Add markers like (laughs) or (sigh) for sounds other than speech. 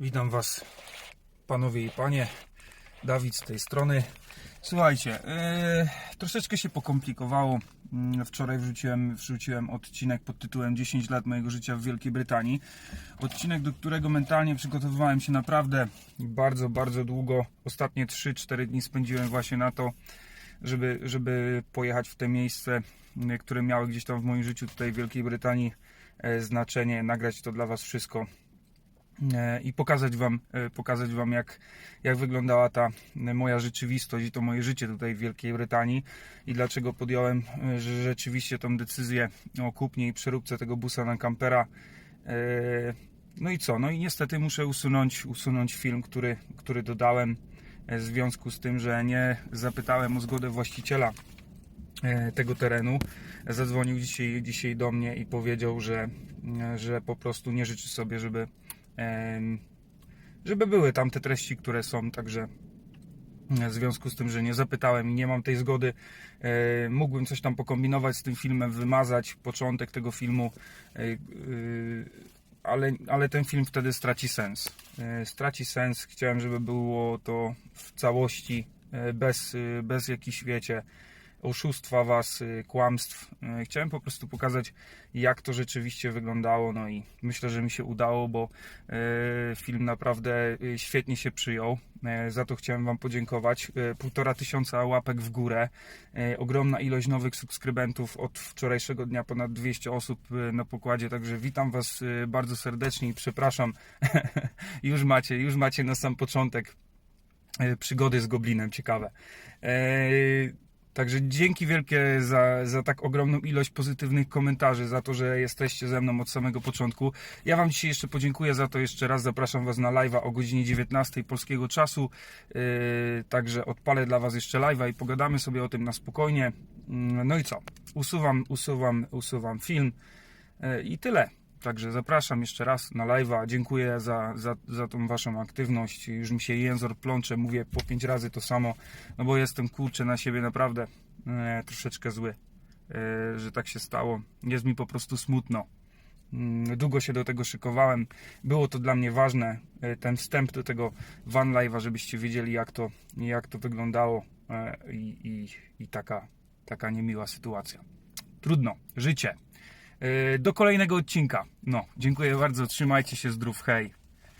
Witam Was, panowie i panie. Dawid z tej strony. Słuchajcie, yy, troszeczkę się pokomplikowało. Mm, Wczoraj wrzuciłem, wrzuciłem odcinek pod tytułem 10 lat mojego życia w Wielkiej Brytanii. Odcinek, do którego mentalnie przygotowywałem się naprawdę bardzo, bardzo długo. Ostatnie 3-4 dni spędziłem właśnie na to, żeby, żeby pojechać w te miejsce, które miały gdzieś tam w moim życiu tutaj w Wielkiej Brytanii e, znaczenie, nagrać to dla Was wszystko i pokazać wam, e, pokazać wam jak, jak wyglądała ta e, moja rzeczywistość i to moje życie tutaj w Wielkiej Brytanii i dlaczego podjąłem e, rzeczywiście tą decyzję o kupnie i przeróbce tego busa na kampera. E, No i co? No i niestety muszę usunąć, usunąć film, który, który dodałem e, w związku z tym, że nie zapytałem o zgodę właściciela e, tego terenu. Zadzwonił dzisiaj, dzisiaj do mnie i powiedział, że, e, że po prostu nie życzy sobie, żeby, żeby były tam te treści, które są, także w związku z tym, że nie zapytałem i nie mam tej zgody, e, mógłbym coś tam pokombinować z tym filmem, wymazać początek tego filmu, e, e, ale, ale ten film wtedy straci sens. Straci sens. Chciałem, żeby było to w całości, bez, bez jakichś, wiecie, oszustwa was, y, kłamstw. Y, Chciałem po prostu pokazać, jak to rzeczywiście wyglądało. No i myślę, że mi się udało, bo y, film naprawdę świetnie się przyjął. Za to chciałem Wam podziękować. Półtora tysiąca łapek w górę. Ogromna ilość nowych subskrybentów. Od wczorajszego dnia ponad 200 osób na pokładzie. Także witam Was bardzo serdecznie i przepraszam. (laughs) już macie, już macie na sam początek przygody z Goblinem. Ciekawe. Także dzięki wielkie za, za tak ogromną ilość pozytywnych komentarzy, za to, że jesteście ze mną od samego początku. Ja Wam dzisiaj jeszcze podziękuję za to. Jeszcze raz zapraszam Was na live'a o godzinie 19 polskiego czasu. Yy, także odpalę dla Was jeszcze live'a i pogadamy sobie o tym na spokojnie. Mm, No i co? Usuwam, usuwam, usuwam film yy, i tyle. Także zapraszam jeszcze raz na live'a. Dziękuję za, za, za tą Waszą aktywność. Już mi się jęzor plącze, mówię po pięć razy to samo, no bo jestem kurczę na siebie naprawdę e, troszeczkę zły, e, że tak się stało. Jest mi po prostu smutno. Mm, Długo się do tego szykowałem. Było to dla mnie ważne, e, ten wstęp do tego van live'a, żebyście wiedzieli jak to, jak to wyglądało e, i, i, i taka, taka niemiła sytuacja. Trudno, życie. Do kolejnego odcinka. No, dziękuję bardzo, trzymajcie się zdrów, hej.